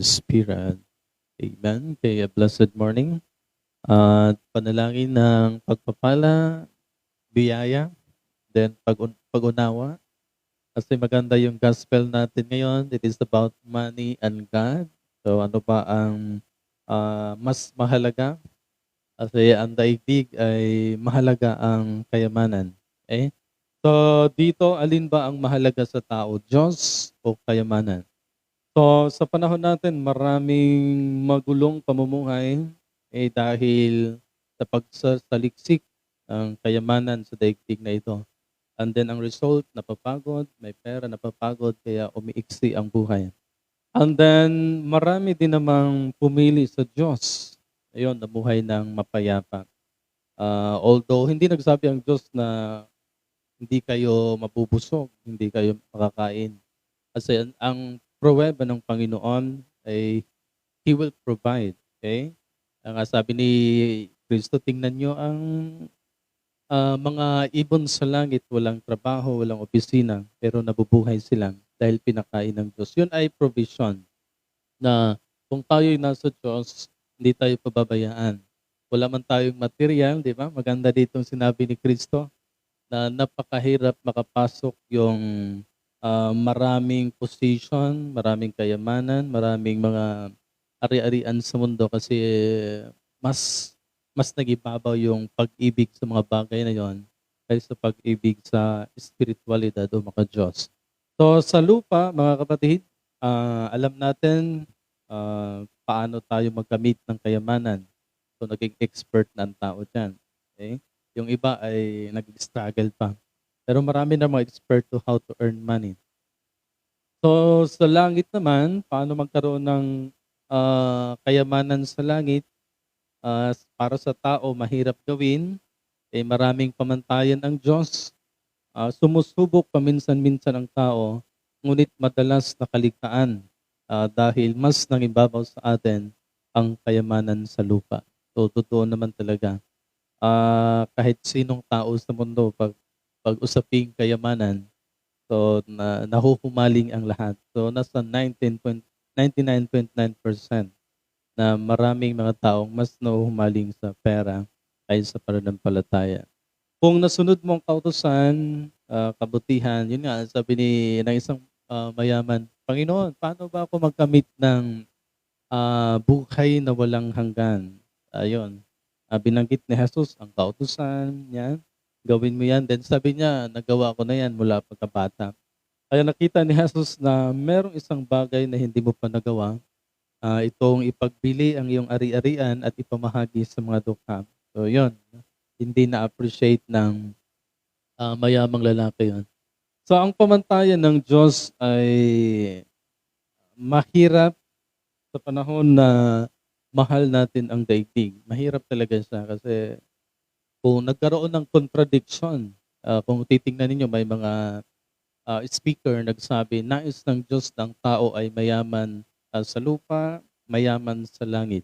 Spirit. Amen. Kaya blessed morning. At panalangin ng pagpapala, biyaya, then pag pag-unawa. Kasi maganda yung gospel natin ngayon. It is about money and God. So ano ba ang ah, mas mahalaga? Kasi ang daigdig ay mahalaga ang kayamanan. Okay? So dito, alin ba ang mahalaga sa tao? Diyos o kayamanan? So sa panahon natin, maraming magulong pamumuhay eh dahil sa pagsasaliksik ng kayamanan sa daigdig na ito. And then ang result, napapagod, may pera, napapagod, kaya umiiksi ang buhay. And then marami din namang pumili sa Diyos. Ayun, namuhay ng mapayapa. Ah, although hindi nagsabi ang Diyos na hindi kayo mabubusog, hindi kayo makakain. Kasi ang, ang pruweba ng Panginoon ay He will provide. Okay? Ang sabi ni Kristo, tingnan nyo ang ah, mga ibon sa langit, walang trabaho, walang opisina, pero nabubuhay sila dahil pinakain ng Diyos. Yun ay provision na kung tayo'y nasa Diyos, hindi tayo pababayaan. Wala man tayong material, di ba? Maganda dito sinabi ni Kristo na napakahirap makapasok yung ah, maraming position, maraming kayamanan, maraming mga ari-arian sa mundo kasi mas mas nagibabaw yung pag-ibig sa mga bagay na yon kaysa pag-ibig sa espiritualidad o mga Diyos. So sa lupa, mga kapatid, ah, alam natin ah, paano tayo magkamit ng kayamanan. So naging expert na ang tao dyan. Okay? Yung iba ay nag-struggle pa. Pero marami na mga expert to how to earn money. So sa langit naman, paano magkaroon ng ah, kayamanan sa langit? Ah, para sa tao, mahirap gawin. Eh, maraming pamantayan ang Diyos. Ah, sumusubok paminsan-minsan ang tao, ngunit madalas nakaligtaan ah, dahil mas nangibabaw sa atin ang kayamanan sa lupa. So, totoo naman talaga. Ah, kahit sinong tao sa mundo, pag, pag usaping kayamanan, so na, nahuhumaling ang lahat. So, nasa 19 99.9% na maraming mga taong mas nahuhumaling sa pera kaysa sa pananampalataya. Kung nasunod mo ang kautosan, ah, kabutihan, yun nga, sabi ni ng isang ah, mayaman, Panginoon, paano ba ako magkamit ng ah, buhay na walang hanggan? Ayun. Ah, binanggit ni Jesus ang kautosan, yan. Gawin mo yan. Then sabi niya, nagawa ko na yan mula pagkabata. Kaya nakita ni Jesus na merong isang bagay na hindi mo pa nagawa. Ah, itong ipagbili ang iyong ari-arian at ipamahagi sa mga dukha. So, yun. Hindi na-appreciate ng ah, mayamang lalaki yun. So, ang pamantayan ng Diyos ay mahirap sa panahon na mahal natin ang daigdig. Mahirap talaga siya kasi kung nagkaroon ng contradiction, ah, kung titingnan ninyo may mga ah, speaker nagsabi, nais ng Diyos ng tao ay mayaman ah, sa lupa, mayaman sa langit.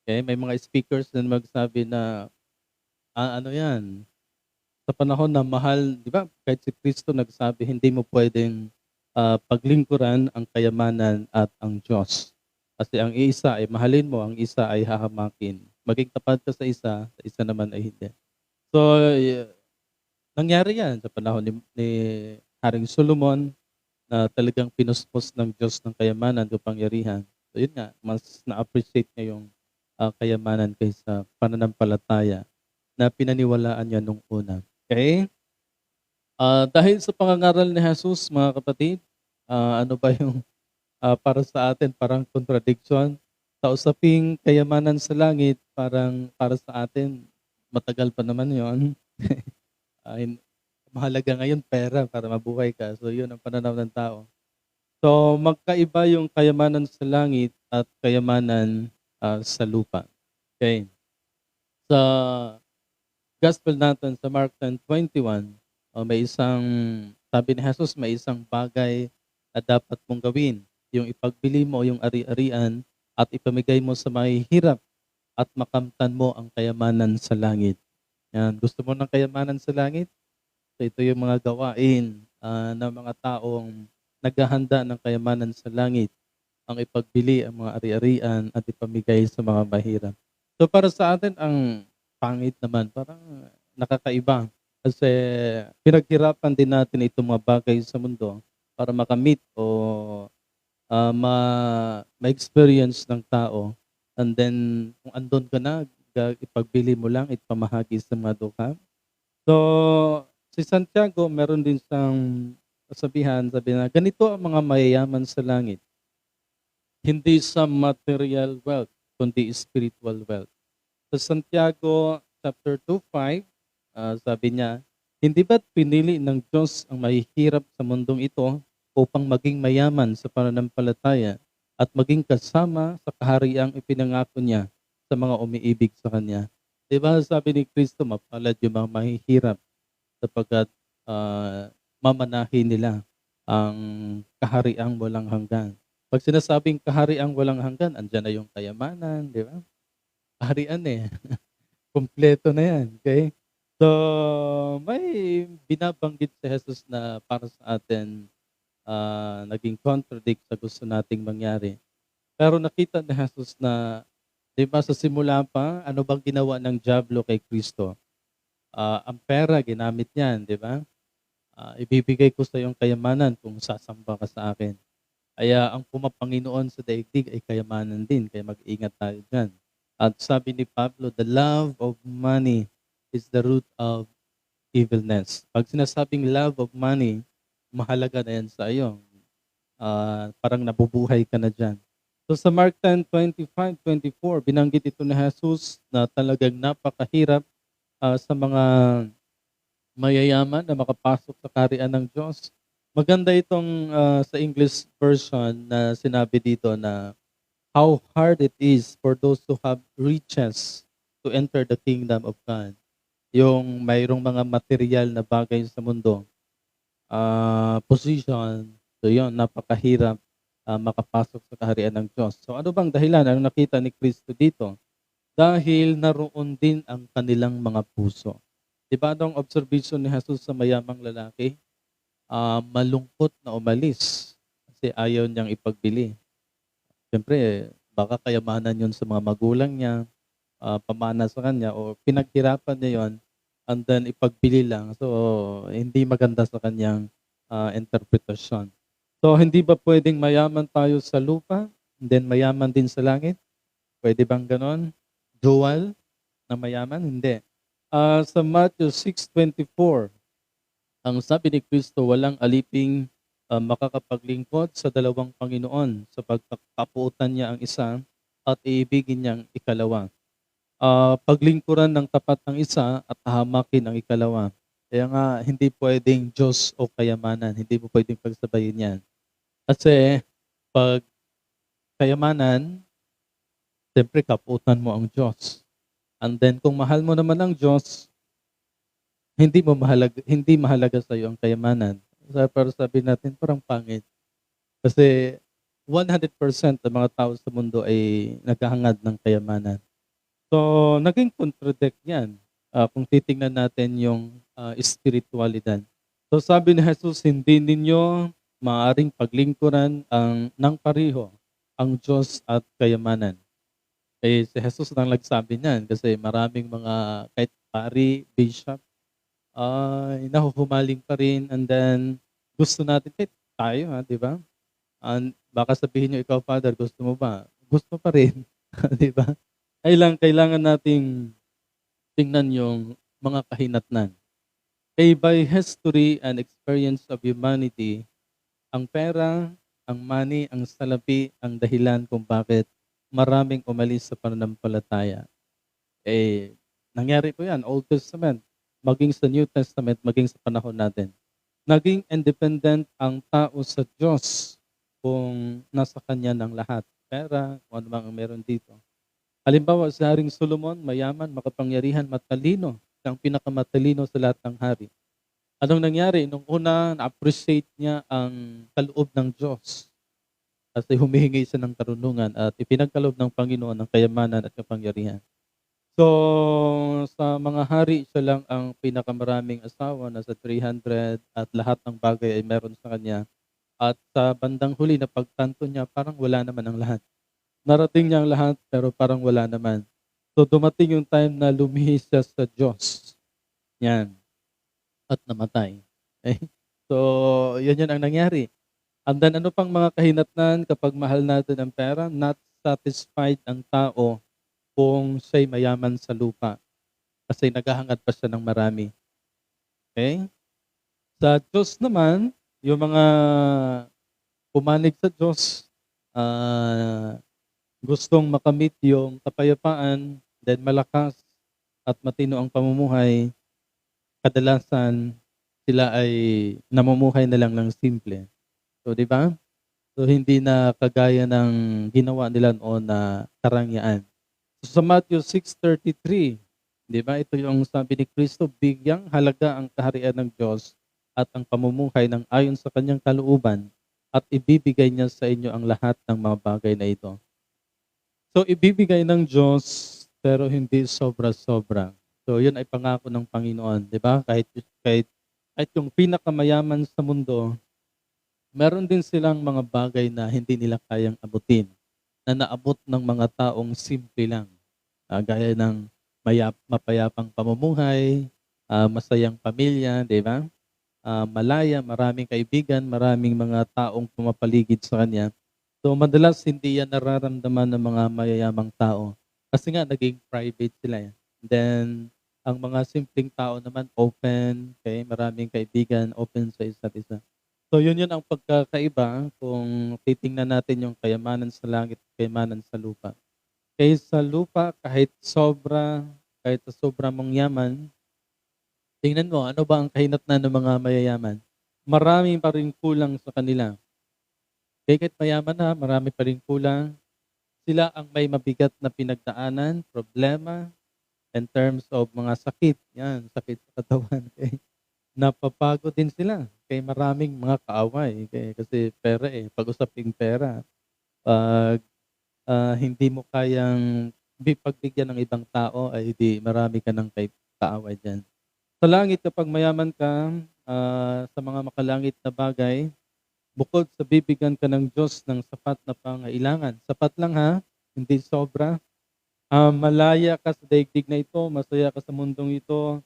Okay? May mga speakers na magsabi na, ah, ano yan, sa panahon na mahal, di ba, kahit si Kristo nagsabi, hindi mo pwedeng ah, paglingkuran ang kayamanan at ang Diyos. Kasi ang isa ay mahalin mo, ang isa ay hahamakin. Maging tapat ka sa isa, sa isa naman ay hindi. So, nangyari yan sa panahon ni, ni Haring Solomon na talagang pinuspos ng Diyos ng kayamanan o pangyarihan. So yun nga, mas na-appreciate niya yung ah, kayamanan kaysa pananampalataya na pinaniwalaan niya nung una. Okay? Ah, dahil sa pangangaral ni Jesus, mga kapatid, ah, ano ba yung ah, para sa atin parang contradiction? Sa usaping kayamanan sa langit, parang para sa atin, matagal pa naman yon. Ay, mahalaga ngayon pera para mabuhay ka. So yun ang pananaw ng tao. So magkaiba yung kayamanan sa langit at kayamanan ah, sa lupa. Okay. Sa gospel natin sa Mark 10:21, oh, may isang sabi ni Jesus, may isang bagay na dapat mong gawin. Yung ipagbili mo yung ari-arian at ipamigay mo sa mahihirap at makamtan mo ang kayamanan sa langit. Yan. Gusto mo ng kayamanan sa langit? So ito yung mga gawain ah, ng mga taong naghahanda ng kayamanan sa langit. ang ipagbili ang mga ari-arian at ipamigay sa mga mahirap. So para sa atin ang pangit naman, parang nakakaiba. Kasi pinaghirapan din natin itong mga bagay sa mundo para makamit o ah, ma, ma-experience ng tao. And then, kung andun ka na, ipagbili mo lang, ipamahagi sa mga dukha. So, si Santiago, meron din siyang kasabihan, sabi na, ganito ang mga mayayaman sa langit. Hindi sa material wealth, kundi spiritual wealth. Sa Santiago chapter 2:5, ah, sabi niya, hindi ba't pinili ng Diyos ang mahihirap sa mundong ito upang maging mayaman sa pananampalataya at maging kasama sa kahariang ipinangako niya sa mga umiibig sa Kanya. Di ba sabi ni Kristo, mapalad yung mga mahihirap sapagkat ah, mamanahin nila ang kahariang walang hanggan. Pag sinasabing kahariang walang hanggan, andyan na yung kayamanan, di ba? Kaharian eh. Kompleto na yan, okay? So, may binabanggit si Jesus na para sa atin ah, naging contradict sa gusto nating mangyari. Pero nakita ni Jesus na, di ba sa simula pa, ano bang ginawa ng Diablo kay Kristo? Ah, ang pera, ginamit niyan, di ba? Ah, ibibigay ko sa iyong kayamanan kung sasamba ka sa akin. Kaya ang pumapanginoon sa daigdig ay kayamanan din, kaya mag-ingat tayo dyan. At sabi ni Pablo, the love of money is the root of evilness. Pag sinasabing love of money, mahalaga na yan sa iyo. Ah, parang nabubuhay ka na dyan. So sa Mark 10, 25, 24, binanggit ito ni Jesus na talagang napakahirap ah, sa mga mayayaman na makapasok sa karian ng Diyos. Maganda itong ah, sa English version na sinabi dito na how hard it is for those who have riches to enter the kingdom of God. Yung mayroong mga material na bagay sa mundo, ah, position, so yun, napakahirap ah, makapasok sa kaharian ng Diyos. So ano bang dahilan? Ano nakita ni Kristo dito? Dahil naroon din ang kanilang mga puso. Di ba ang observation ni Jesus sa mayamang lalaki? Ah, malungkot na umalis kasi ayaw niyang ipagbili. Siyempre, baka kayamanan yun sa mga magulang niya, ah, pamana sa kanya, o pinaghirapan niya yon and then ipagbili lang. So, hindi maganda sa kanyang ah, interpretasyon. So, hindi ba pwedeng mayaman tayo sa lupa, and then mayaman din sa langit? Pwede bang ganon? Dual na mayaman? Hindi. Ah, sa Matthew 6.24, ang sabi ni Kristo, walang aliping ah, makakapaglingkod sa dalawang Panginoon sa pagkakapuutan niya ang isa at iibigin niyang ikalawa. Ah, paglingkuran ng tapat ng isa at hamakin ang ikalawa. Kaya nga, hindi pwedeng Diyos o kayamanan. Hindi mo pwedeng pagsabayin yan. Kasi, pag kayamanan, siyempre kaputan mo ang Diyos. And then, kung mahal mo naman ang Diyos, hindi mo mahalaga, hindi mahalaga sa iyo ang kayamanan. Sa para sabi natin, parang pangit. Kasi 100% ng mga tao sa mundo ay naghahangad ng kayamanan. So, naging contradict yan ah, kung titingnan natin yung ah, espiritualidad. So, sabi ni Jesus, hindi ninyo maaring paglingkuran ang ng pariho ang Diyos at kayamanan. Eh, si Jesus nang nagsabi niyan kasi maraming mga kahit pari, bishop, ay nahuhumaling pa rin and then gusto natin kahit tayo ha, di ba? And baka sabihin niyo ikaw father, gusto mo ba? Gusto pa rin, di ba? Kailangan kailangan nating tingnan yung mga kahinatnan. Kay by history and experience of humanity, ang pera, ang money, ang salapi, ang dahilan kung bakit maraming umalis sa pananampalataya. Eh, nangyari po yan, Old Testament maging sa New Testament, maging sa panahon natin. Naging independent ang tao sa Diyos kung nasa kanya ng lahat. Pera, kung ano mang meron dito. Halimbawa, si Haring Solomon, mayaman, makapangyarihan, matalino. Ang pinakamatalino sa lahat ng hari. Anong nangyari? Nung una, na-appreciate niya ang kaloob ng Diyos. Kasi humihingi siya ng karunungan at ipinagkaloob ng Panginoon ang kayamanan at kapangyarihan. So, sa mga hari, siya lang ang pinakamaraming asawa, nasa 300 at lahat ng bagay ay meron sa kanya. At sa bandang huli na pagtanto niya, parang wala naman ang lahat. Narating niya ang lahat, pero parang wala naman. So dumating yung time na lumihis siya sa Diyos. Yan. At namatay. Okay? So, yun yun ang nangyari. And then ano pang mga kahinatnan kapag mahal natin ang pera? Not satisfied ang tao kung siya'y mayaman sa lupa. Kasi naghahangad pa siya ng marami. Okay? Sa Diyos naman, yung mga pumanig sa Diyos, ah, gustong makamit yung kapayapaan, then malakas at matino ang pamumuhay, kadalasan sila ay namumuhay na lang ng simple. So, di ba? So, hindi na kagaya ng ginawa nila noon na karangyaan. So, sa Matthew 6.33, di ba? Ito yung sabi ni Kristo, bigyang halaga ang kaharian ng Diyos at ang pamumuhay ng ayon sa kanyang kalooban at ibibigay niya sa inyo ang lahat ng mga bagay na ito. So, ibibigay ng Diyos pero hindi sobra-sobra. So, yun ay pangako ng Panginoon, di ba? Kahit, kahit, kahit yung pinakamayaman sa mundo, meron din silang mga bagay na hindi nila kayang abutin, na naabot ng mga taong simple lang. Ah, gaya ng mayap, mapayapang pamumuhay, ah, masayang pamilya, di ba? Ah, malaya, maraming kaibigan, maraming mga taong pumapaligid sa kanya. So madalas hindi yan nararamdaman ng mga mayayamang tao. Kasi nga naging private sila. eh. Then ang mga simpleng tao naman open, okay, maraming kaibigan, open sa isa't isa. So yun yun ang pagkakaiba kung titingnan natin yung kayamanan sa langit, kayamanan sa lupa. Kaya sa lupa, kahit sobra, kahit sobra mong yaman, tingnan mo, ano ba ang kahinatnan ng mga mayayaman? Marami pa rin kulang sa kanila. Kaya kahit mayaman na, marami pa rin kulang. Sila ang may mabigat na pinagdaanan, problema, in terms of mga sakit. Yan, sakit sa katawan. Okay? Napapagod din sila. Kaya maraming mga kaaway. Okay? Kasi pera eh, pag-usaping pera. Pag ah, hindi mo kayang bi- pagbigyan ng ibang tao, ay di marami ka ng kay kaaway dyan. Sa langit, kapag mayaman ka, ah, sa mga makalangit na bagay, bukod sa bibigyan ka ng Diyos ng sapat na pangailangan. Sapat lang ha, hindi sobra. Ah, malaya ka sa daigdig na ito, masaya ka sa mundong ito.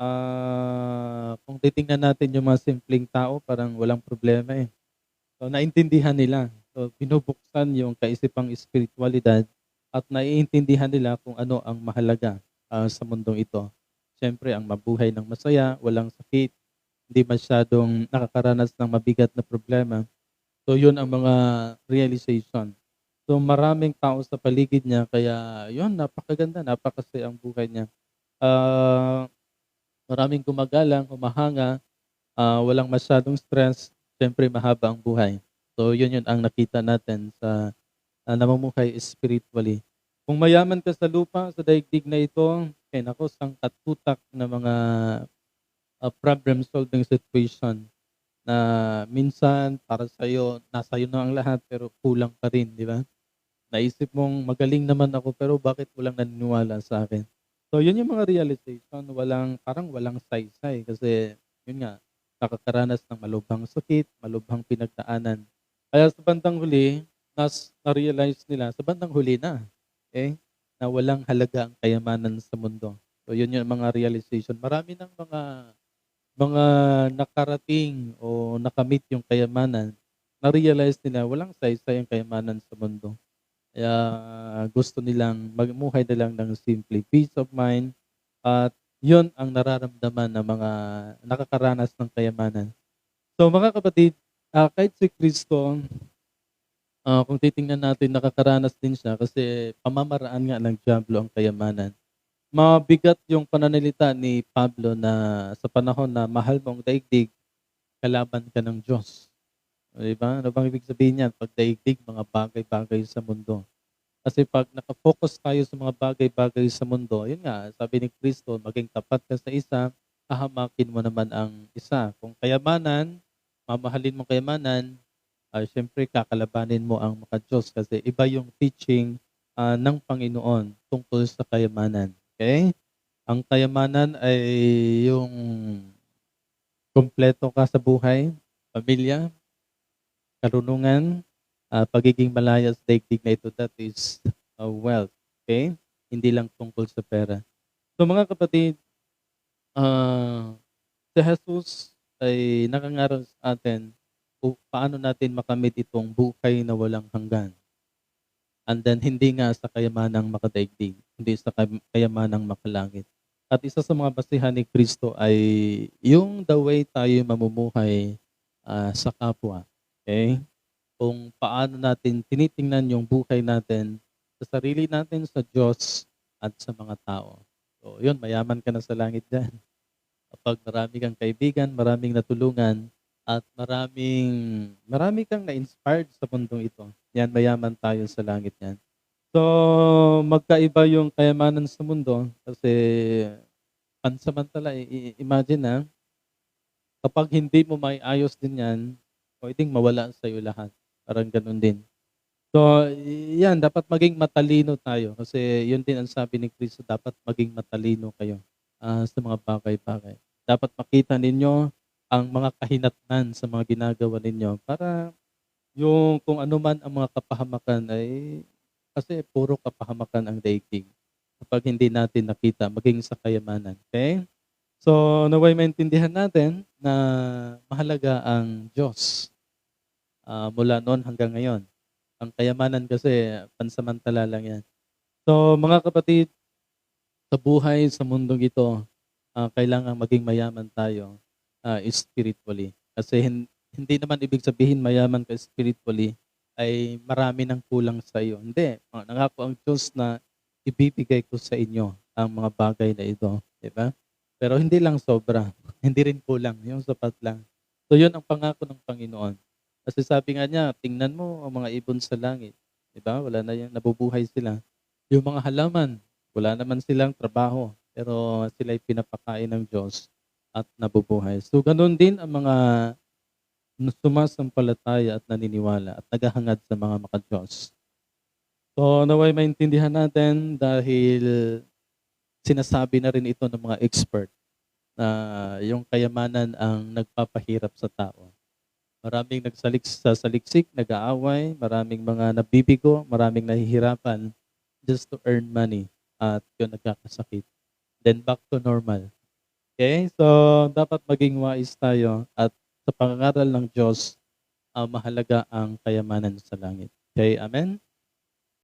Ah, kung titingnan natin yung mga simpleng tao, parang walang problema eh. So, naintindihan nila. So, binubuksan yung kaisipang espiritualidad at naiintindihan nila kung ano ang mahalaga ah, sa mundong ito. Siyempre, ang mabuhay ng masaya, walang sakit, hindi masyadong nakakaranas ng mabigat na problema. So, yun ang mga realization. So, maraming tao sa paligid niya, kaya yun, napakaganda, napakasaya ang buhay niya. Ah, maraming gumagalang, humahanga, ah, walang masyadong stress, siyempre mahaba ang buhay. So, yun yun ang nakita natin sa uh, namumuhay spiritually. Kung mayaman ka sa lupa, sa daigdig na ito, kaya nako, sangkatutak na mga uh, problem-solving situation na minsan para sa iyo nasa iyo na ang lahat pero kulang pa rin, di ba? Naisip mong magaling naman ako pero bakit walang naniniwala sa akin? So, yun yung mga realization, walang, parang walang saysay kasi, yun nga, nakakaranas ng malubhang sakit, malubhang pinagdaanan. Kaya sa bandang huli, nas, na-realize nila, sa bandang huli na, eh, na walang halaga ang kayamanan sa mundo. So, yun yung mga realization. Marami ng mga mga nakarating o nakamit yung kayamanan, na-realize nila walang saysay ang kayamanan sa mundo. Kaya gusto nilang magmuhay na lang ng simple peace of mind at yun ang nararamdaman ng mga nakakaranas ng kayamanan. So mga kapatid, ah, kahit si Kristo, ah, kung titingnan natin, nakakaranas din siya kasi pamamaraan nga ng Diablo ang kayamanan. Mabigat yung pananalita ni Pablo na sa panahon na mahal mo ang daigdig, kalaban ka ng Diyos. Di ba? Ano bang ibig sabihin niyan? Pag daigdig, mga bagay-bagay sa mundo. Kasi pag nakafocus tayo sa mga bagay-bagay sa mundo, yun nga, sabi ni Kristo, maging tapat ka sa isa, hahamakin mo naman ang isa. Kung kayamanan, mamahalin mo kayamanan, ah syempre kakalabanin mo ang mga Diyos kasi iba yung teaching ah, ng Panginoon tungkol sa kayamanan. Okay? Ang kayamanan ay yung kompleto ka sa buhay, pamilya, karunungan, ah, pagiging malaya sa daigdig na ito, that is ah, wealth. Okay? Hindi lang tungkol sa pera. So mga kapatid, ah, si Jesus ay nakangaral sa atin kung paano natin makamit itong buhay na walang hanggan. And then, hindi nga sa kayamanang makadaigdig, hindi sa kay- kayamanang makalangit. At isa sa mga basihan ni Kristo ay yung the way tayo mamumuhay ah, sa kapwa. Okay? Kung paano natin tinitingnan yung buhay natin sa sarili natin, sa Diyos, at sa mga tao. So, yun, mayaman ka na sa langit dyan. Kapag marami kang kaibigan, maraming natulungan, at maraming, marami kang na-inspired sa mundong ito. Yan, mayaman tayo sa langit yan. So, magkaiba yung kayamanan sa mundo kasi pansamantala, imagine na, kapag hindi mo may ayos din yan, pwedeng mawala sa iyo lahat. Parang ganun din. So, yan, dapat maging matalino tayo kasi yun din ang sabi ni Kristo, dapat maging matalino kayo ah, sa mga bagay-bagay. Dapat makita ninyo ang mga kahinatnan sa mga ginagawa ninyo para yung kung ano man ang mga kapahamakan ay kasi puro kapahamakan ang daigdig kapag hindi natin nakita maging sa kayamanan. Okay? So, naway maintindihan natin na mahalaga ang Diyos ah, mula noon hanggang ngayon. Ang kayamanan kasi pansamantala lang yan. So, mga kapatid, sa buhay sa mundong ito, ah, kailangan maging mayaman tayo ah, spiritually. Kasi hin- hindi naman ibig sabihin mayaman ka spiritually ay marami ng kulang sa iyo. Hindi. Nangako ang Diyos na ibibigay ko sa inyo ang mga bagay na ito. Di ba? Pero hindi lang sobra. hindi rin kulang. Yung sapat lang. So yun ang pangako ng Panginoon. Kasi sabi nga niya, tingnan mo ang mga ibon sa langit. Di ba? Wala na yung nabubuhay sila. Yung mga halaman, wala naman silang trabaho. Pero sila pinapakain ng Diyos at nabubuhay. So ganun din ang mga sumasampalataya at naniniwala at naghahangad sa mga makadiyos. So naway maintindihan natin dahil sinasabi na rin ito ng mga expert na yung kayamanan ang nagpapahirap sa tao. Maraming nagsalik sa saliksik, nag-aaway, maraming mga nabibigo, maraming nahihirapan just to earn money at yun nagkakasakit. Then back to normal. Okay? So, dapat maging wise tayo at sa pangangaral ng Diyos, ah, mahalaga ang kayamanan sa langit. Okay? Amen?